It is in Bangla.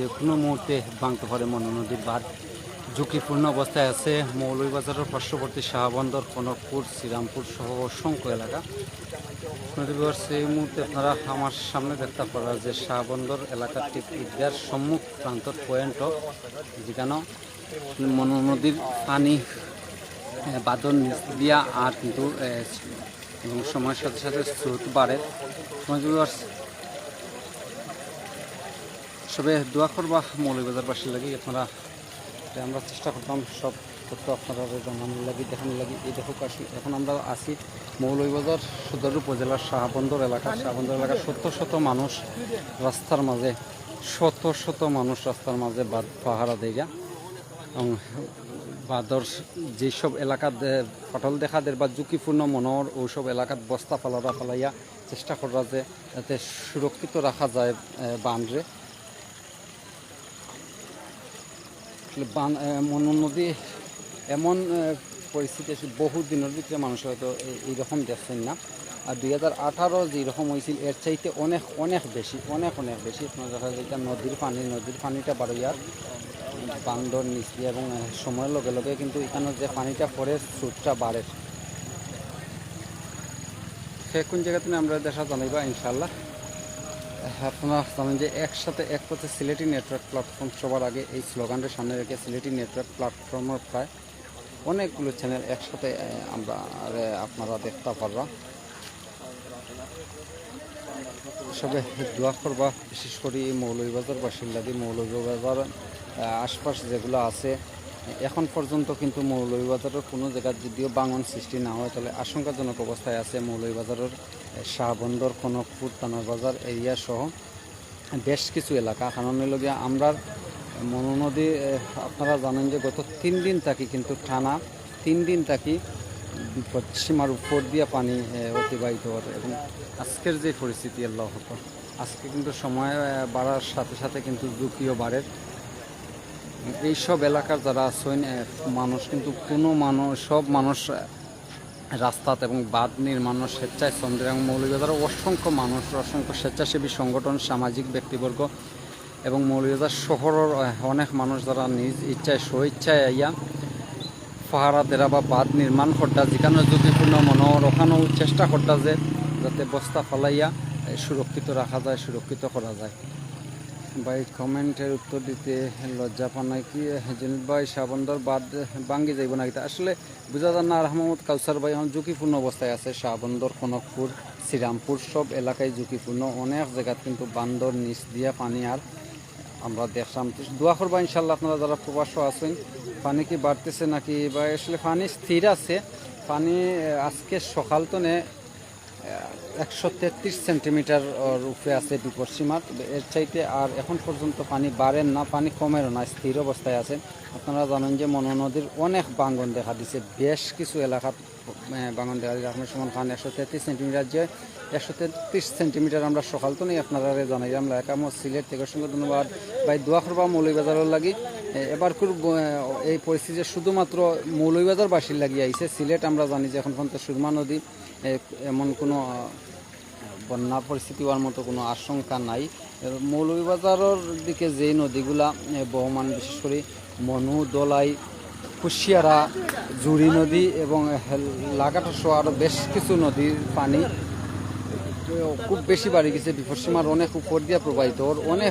যে কোনো মুহূর্তে ভাঙতে পারে মনো নদীর বাঁধ ঝুঁকিপূর্ণ অবস্থায় আছে। মৌলভীবাজারের পার্শ্ববর্তী শাহবন্দর, কনকপুর, শ্রীরামপুর সহ অসংখ্য এলাকা। নদীবাস এই মুহূর্তে আপনারা আমার সামনে দেখতে পারা যে শাহবন্দর এলাকার ঠিক ঈদগার সম্মুখ প্রান্তর পয়েন্টও যেখানে মনো, নদীর পানি নিচ দিয়া আর কিন্তু এবং সময়ের সাথে সাথে স্রোত বাড়ে। নদীবাস সবে দোয়া করবা, মৌলভীবাজারবাসীর লাগি, আপনারা আমরা চেষ্টা করতাম, সব তথ্য আপনারা জানানোর লাগি, দেখানোর লাগে, এই দেখো আসি এখন আমরা আছি মৌলভীবাজার সদর উপজেলার শাহবন্দর এলাকা শাহবন্দর এলাকার শত শত মানুষ রাস্তার মাঝে, শত শত মানুষ রাস্তার মাঝে বাদ পাহারা দেয়া এবং বাদর যেসব ফটল দেখা দের বা ঝুঁকিপূর্ণ মনের, ওইসব এলাকাত বস্তা ফালারা ফালাইয়া চেষ্টা করা যে যাতে সুরক্ষিত রাখা যায় বানরে আসলে নদী এমন পরিস্থিতি আছে বহু দিনের ভিতরে মানুষ হয়তো এই- এইরকম দেখছেন না। আর দুই হাজার আঠারো যেরকম হয়েছিল এর চাইতে অনেক অনেক বেশি, অনেক অনেক বেশি। আপনার দেখা যায় এটা নদীর পানি, নদীর পানিটা বাড়িয়ার বান্দর নিচ এবং সময়ের লগে লগে কিন্তু এখানে যে পানিটা পড়ে, স্রোতটা বাড়ে। সে কোন জায়গাতে আমরা দেখা জানাইবা ইনশাল্লাহ আপনারা জানেন যে একসাথে এক পথে সিলেটি নেটওয়ার্ক প্ল্যাটফর্ম সবার আগে এই স্লোগানটা সামনে রেখে সিলেটি নেটওয়ার্ক প্ল্যাটফর্মের প্রায় অনেকগুলো চ্যানেল একসাথে আমরা আপনারা দেখতে পারবা। সবে দোয়া করবা, বিশেষ করে এই মৌলভীবাজার বাসিন্দাদি মৌলভীবাজার আশপাশ যেগুলো আছে এখন পর্যন্ত কিন্তু মৌলভীবাজারের কোনো জায়গায় যদিও বাঙন সৃষ্টি না হয়, তাহলে আশঙ্কাজনক অবস্থায় আছে মৌলভীবাজারের শাহবন্দর কনকপুর তানারবাজার এরিয়া সহ বেশ কিছু এলাকা। কারণ হইল গিয়া আমরা মনো নদী আপনারা জানেন যে গত তিন দিন থাকি কিন্তু টানা তিন দিন থাকি সীমার উপর দিয়ে পানি অতিবাহিত হতো এবং আজকের যে পরিস্থিতি আল্লাহ আজকে কিন্তু সময় বাড়ার সাথে সাথে কিন্তু ঝুঁকিও বাড়ে। এইসব এলাকার যারা আছেন মানুষ কিন্তু কোনো মানুষ, সব মানুষ রাস্তাত এবং বাঁধ নির্মাণের স্বেচ্ছায় শ্রমদের এবং মৌলভীবাজার অসংখ্য মানুষ, অসংখ্য স্বেচ্ছাসেবী সংগঠন, সামাজিক ব্যক্তিবর্গ এবং মৌলভীবাজার শহরের অনেক মানুষ যারা নিজ ইচ্ছায় স্বইচ্ছায় আইয়া পাহারা দেরা বা বাঁধ নির্মাণ করতা যেখানে ঝুঁকিপূর্ণ মনোহর ওখানেও চেষ্টা করতা যে, যাতে বস্তা ফলাইয়া সুরক্ষিত রাখা যায়, সুরক্ষিত করা যায়। ভাই, কমেন্টের উত্তর দিতে লজ্জা পানায় কি? হেজেন ভাই শাহবন্দর বাদ বাঙ্গি যাইব না এটা আসলে বুঝা যান না আর মোহাম্মদ কাউসার ভাই এখন ঝুঁকিপূর্ণ অবস্থায় আছে। শাহবন্দর কনকপুর, শ্রীরামপুর সব এলাকায় ঝুঁকিপূর্ণ। অনেক জায়গাত কিন্তু বান্দর নিচ দিয়া পানি আর আমরা দেখলাম দোয়া করবা ইনশাল্লাহ আপনারা যারা প্রবাস আছেন, পানি কি বাড়তেছে নাকি? বা আসলে পানি স্থির আছে। পানি আজকে সকাল তো নে একশো তেত্রিশ সেন্টিমিটার রূপে আছে বিপদ এর চাইতে আর এখন পর্যন্ত পানি বাড়েন না পানি কমেরও না স্থির অবস্থায় আছে। আপনারা জানেন যে মনো নদীর অনেক বাঙ্গন দেখা দিছে। বেশ কিছু এলাকাত আহ, বাঙ্গন দেখা দিচ্ছে আপনার সমান পানি একশো তেত্রিশ সেন্টিমিটার। যে একশো তেত্রিশ সেন্টিমিটার আমরা সকাল তো নেই আপনারা জানাই আমরা একাম সিলেট থেকে। সঙ্গে ধন্যবাদ। ভাই দোয়া করবা মৌলভীবাজারের লাগি। এবার এই পরিস্থিতি শুধুমাত্র মৌলভীবাজার বাসীর লাগিয়ে আইছে। সিলেট আমরা জানি যে এখন পর্যন্ত সুরমা নদী এমন কোনো বন্যা পরিস্থিতি হওয়ার মতো কোনো আশঙ্কা নাই। এর মৌলভীবাজারের দিকে যে নদীগুলা বহমান, বিশেষ করে মনু, দলাই, কুশিয়ারা, জুড়ি নদী এবং লাগাটা সহ আরও বেশ কিছু নদীর পানি খুব বেশি বাড়ি গেছে। বিপদসীমার অনেক উপর দিয়ে প্রবাহিত। ওর অনেক